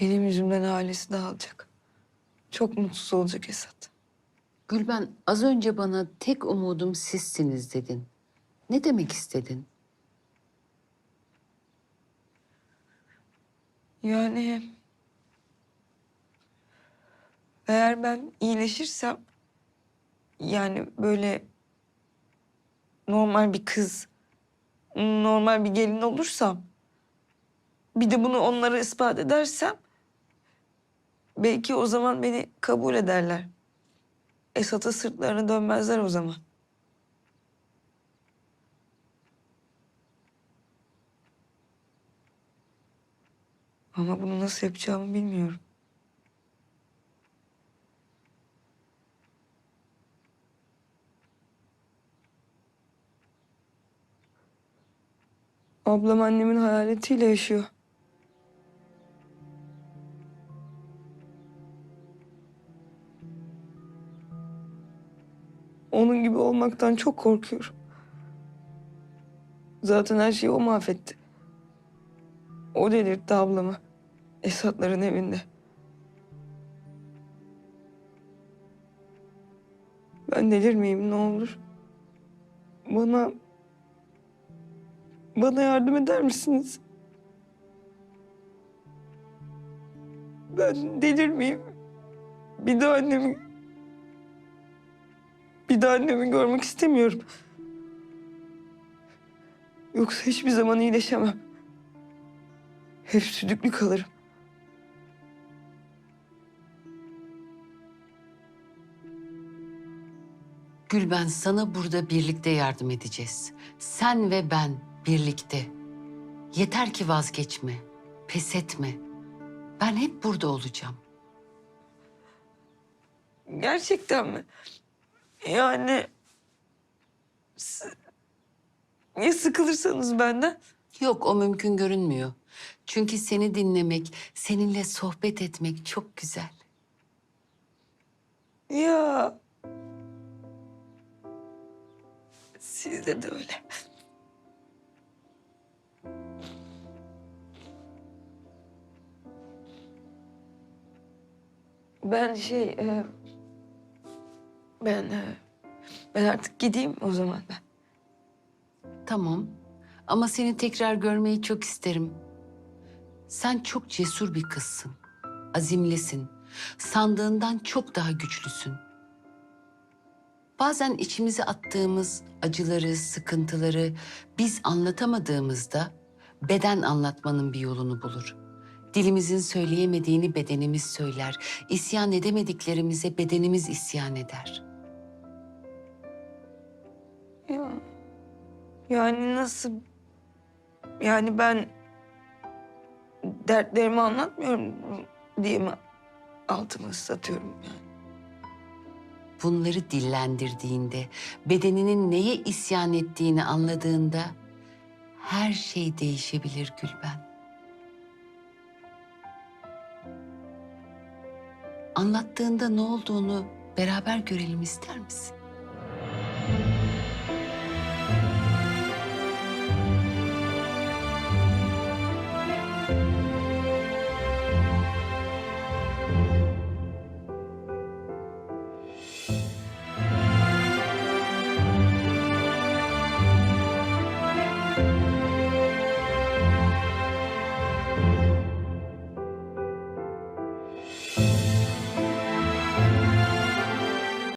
Benim yüzümden ailesi dağılacak. Çok mutsuz olacak Esat. Gülben az önce bana tek umudum sizsiniz dedin. Ne demek istedin? Yani eğer ben iyileşirsem yani böyle normal bir kız, normal bir gelin olursam bir de bunu onlara ispat edersem belki o zaman beni kabul ederler. Esat'a sırtlarını dönmezler o zaman. Ama bunu nasıl yapacağımı bilmiyorum. Ablam annemin hayaletiyle yaşıyor. Onun gibi olmaktan çok korkuyorum. Zaten her şeyi o mahvetti. O delirtti ablamı. Esatların evinde. Ben delirmeyeyim ne olur. Bana... Bana yardım eder misiniz? Ben delirmeyeyim. Bir daha annemi... Bir daha annemi görmek istemiyorum. Yoksa hiçbir zaman iyileşemem. Hep südüklü kalırım. Gülben sana burada birlikte yardım edeceğiz. Sen ve ben birlikte. Yeter ki vazgeçme, pes etme. Ben hep burada olacağım. Gerçekten mi? Yani... s- Ya sıkılırsanız benden? Yok o mümkün görünmüyor. Çünkü seni dinlemek, seninle sohbet etmek çok güzel. Ya... Sizde de öyle. Ben şey... e, ben... e, ben artık gideyim o zaman ben. Tamam ama seni tekrar görmeyi çok isterim. Sen çok cesur bir kızsın. Azimlisin. Sandığından çok daha güçlüsün. Bazen içimize attığımız acıları, sıkıntıları biz anlatamadığımızda beden anlatmanın bir yolunu bulur. Dilimizin söyleyemediğini bedenimiz söyler. İsyan edemediklerimize bedenimiz isyan eder. Yani nasıl? Yani ben dertlerimi anlatmıyorum diye mi altımı ıslatıyorum yani? Bunları dillendirdiğinde, bedeninin neye isyan ettiğini anladığında her şey değişebilir Gülben. Anlattığında ne olduğunu beraber görelim ister misin?